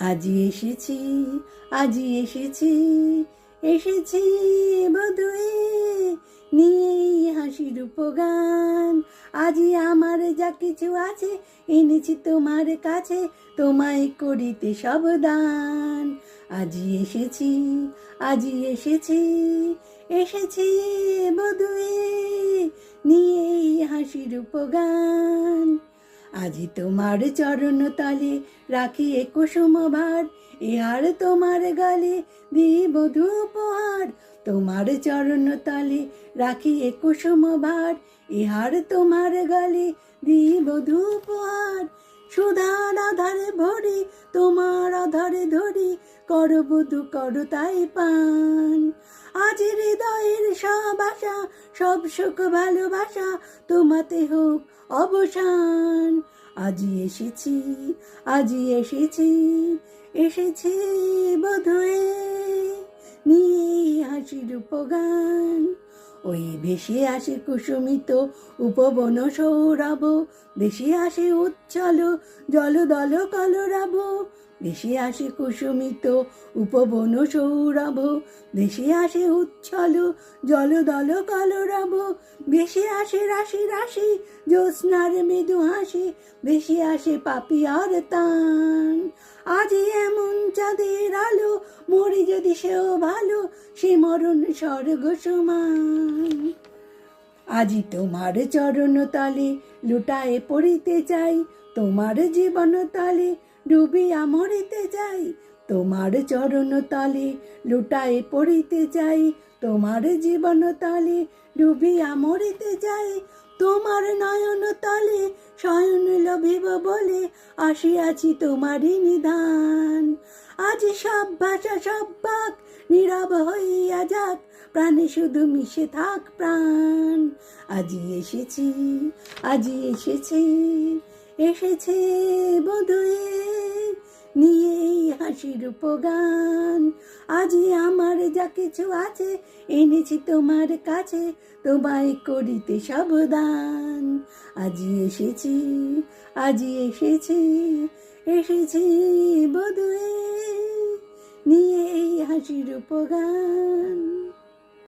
আজি এসেছি আজি এসেছি এসেছি বধুয়ে নিয়ে এই হাসির উপগান। আজি আমার যা কিছু আছে, এনেছি তোমার কাছে, তোমায় করিতে সব দান আজি এসেছি আজি এসেছি এসেছি বধুয়ে নিয়ে এই হাসির উপগান। আজি তোমার চরণ তালে রাখি কুসুম ইহার তোমার গালে দিব উপহার তোমার চরণ তালে রাখি কুসুম ইহার তোমার গালে দিব উপহার সুধার আধারে ভরি, তোমার আধারে ধরি কর বধু কর তাই পান। আজ হৃদয়ের সব আশা, সব সুখ ভালোবাসা তোমাতে হোক অবসান। আজি এসেছি আজি এসেছি এসেছি বোধয়ে, নিয়ে হাসির উপগান। ওই ভেসে আসে কুসুমিত উপবন সৌরভ ভেসে আসে উচ্ছল জলদল দল কলরব। ভেসে আসে কুসুমিত উপবন সৌরভ ভেসে আসে উচ্ছল জল দল কলরব ভেসে আসে রাশি রাশি জ্যোৎস্নার মৃদু হাসি ভেসে আসে পাপিয়ার তান। আজ এমন চাঁদের আলো, মরি যদি সেও ভালো, সে মরণ স্বর্গ সমান। আজি তোমার চরণ তলে লুটায়ে পড়িতে চাই, তোমার জীবন তলে ডুবিয়া মরিতে যাই, তোমার চরণ তলে লুটায়ে পড়িতে চাই তোমার জীবন তলে ডুবিয়া মরিতে যাই, তোমার নয়ন তলে শয়ন লভিব বলে আসিয়াছি তোমারই নিধান। আজ সব ভাষা সব বাক নীরব হইয়া যাক, প্রাণে শুধু মিশে থাক প্রাণ। আজি এসেছি আজি এসেছি এসেছে বধুয়ে নিয়ে এই হাসির উপগান। আজি আমার যা কিছু আছে, এনেছি তোমার কাছে, তোমায় করিতে সাবধান। আজি এসেছি আজি এসেছি এসেছি বধুয়ে নিয়ে এই হাসির উপগান।